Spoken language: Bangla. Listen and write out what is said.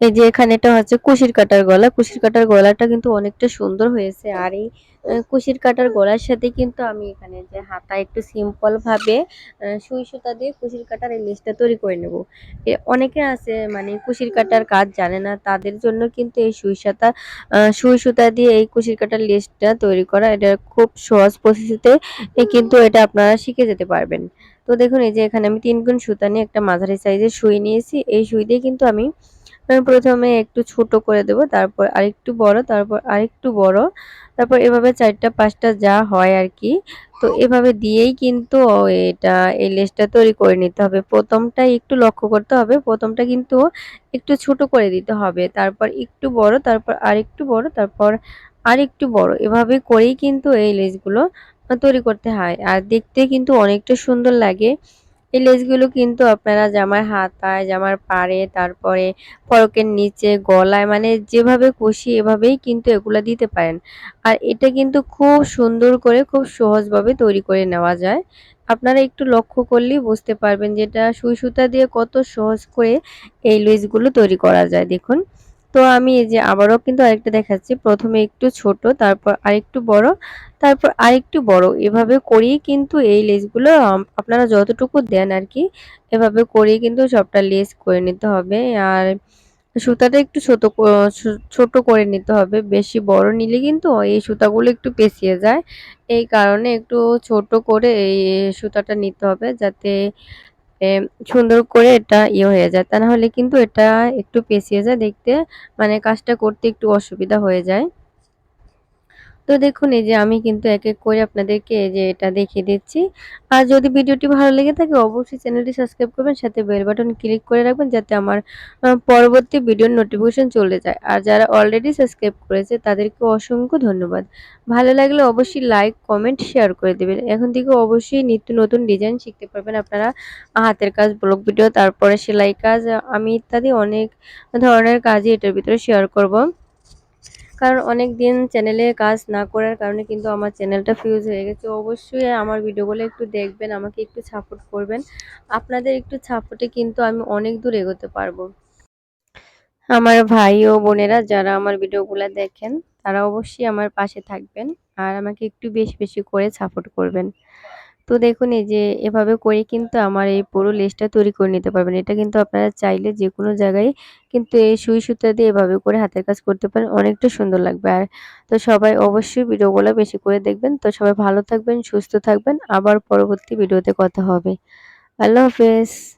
এই যে এখানে এটা হচ্ছে কুশির কাটার গলা। কুশির কাটার গলাটা কিন্তু অনেকটা সুন্দর হয়েছে। আর এই কুশির কাটার গলার সাথে কিন্তু আমি এখানে যে হাতা একটু সিম্পল ভাবে সুই সুতা দিয়ে কুশির কাটার এই লেসটা তৈরি করে নেব। অনেকে আছে মানে কুশির কাটার কাজ জানে না, তাদের জন্য কিন্তু এই সুই সুতা সুই সুতা দিয়ে এই কুশির কাটার লেসটা তৈরি করা, এটা খুব সহজ পদ্ধতিতে কিন্তু এটা আপনারা শিখে যেতে পারবেন। তো দেখুন, এই যে এখানে আমি তিন গুণ সুতা নিয়ে একটা মাঝারি সাইজের সুই নিয়েছি। এই সুই দিয়ে কিন্তু আমি আমি প্রথমে একটু ছোট করে দেব, তারপর আরেকটু বড়, তারপর আরেকটু বড়। তারপর এভাবে চারটা, পাঁচটা যা হয় আর কি তো এভাবে দিয়েই কিন্তু এটা, এই লেসটা তৈরি করে নিতে হবে। প্রথমটা একটু লক্ষ্য করতে হবে, প্রথমটা কিন্তু একটু ছোট করে দিতে হবে। তারপর একটু বড়, তারপর আরেকটু বড়, তারপর আরেকটু বড়। এভাবে করেই কিন্তু এই লেসগুলো তৈরি করতে হয়। আর দেখতে কিন্তু অনেকটা সুন্দর লাগে। এই লেসগুলো কিন্তু আপনারা জামার হাতায়, জামার পাড়ে, তারপরে ফরকের নিচে, গলায় মানে যেভাবে খুশি এভাবেই কিন্তু এগুলা দিতে পারেন। আর এটা কিন্তু খুব সুন্দর করে, খুব সহজভাবে তৈরি করে নেওয়া যায়। আপনারা একটু লক্ষ্য করলেই বুঝতে পারবেন যেটা সুই সুতা দিয়ে কত সহজ করে এই লেসগুলো তৈরি করা যায়। দেখুন। তো আমি এই যে আবারও কিন্তু আরেকটা দেখাচ্ছি। প্রথমে একটু ছোট, তারপর আরেকটু বড়, তারপর আরেকটু বড়। এভাবে করেই কিন্তু এই লেসগুলো আপনারা যতটুকু দেন আর কি এভাবে করেই কিন্তু সবটা লেস করে নিতে হবে। আর সুতাটা একটু ছোট ছোট করে নিতে হবে। বেশি বড় নিলে কিন্তু এই সুতাগুলো একটু পেঁচিয়ে যায়। এই কারণে একটু ছোট করে এই সুতাটা নিতে হবে যাতে সুন্দর করে এটা ইয়ে হয়ে যায়। তা না হলে কিন্তু এটা একটু পেঁচিয়ে যায় দেখতে। মানে কাজটা করতে একটু অসুবিধা হয়ে যায়। তো দেখুন, এই যে আমি কিন্তু এক এক করে আপনাদেরকে যে এটা দেখিয়ে দিচ্ছি। আর যদি ভিডিওটি ভালো লেগে থাকে, অবশ্যই চ্যানেলটি সাবস্ক্রাইব করবেন, সাথে বেল বাটন ক্লিক করে রাখবেন যাতে আমার পরবর্তী ভিডিওর নোটিফিকেশন চলে যায়। আর যারা অলরেডি সাবস্ক্রাইব করেছে, তাদেরকে অসংখ্য ধন্যবাদ। ভালো লাগলে অবশ্যই লাইক কমেন্ট শেয়ার করে দেবেন। এখন থেকে অবশ্যই নিত্য নতুন ডিজাইন শিখতে পারবেন আপনারা। হাতের কাজ ব্লগ ভিডিও তারপরে সেলাই কাজ, আমি ইত্যাদি অনেক ধরনের কাজই এটার ভিতরে শেয়ার করব। কারণ অনেক দিন চ্যানেলে কাজ না করার কারণে কিন্তু আমার চ্যানেলটা ফিউজ হয়ে গেছে। অবশ্যই আমার ভিডিওগুলো একটু দেখবেন, আমাকে একটু সাপোর্ট করবেন। আপনাদের একটু সাপোর্টে কিন্তু আমি অনেক দূর এগোতে পারব। আমার ভাই ও বোনেরা যারা আমার ভিডিওগুলো দেখেন, তারা অবশ্যই আমার পাশে থাকবেন আর আমাকে একটু বেশি বেশি করে সাপোর্ট করবেন। তো দেখুন, এই যে এভাবে করে কিন্তু আমার এই পুরো লেসটা তৈরি করে নিতে পারবেন। এটা কিন্তু আপনারা চাইলে যে কোনো জায়গায় কিন্তু এই সুই সুতা দিয়ে এভাবে করে হাতের কাজ করতে পারেন। অনেকটা সুন্দর লাগবে। আর তো সবাই অবশ্যই ভিডিওগুলো বেশি করে দেখবেন। তো সবাই ভালো থাকবেন, সুস্থ থাকবেন। আবার পরবর্তী ভিডিওতে কথা হবে। আল্লাহ হাফেজ।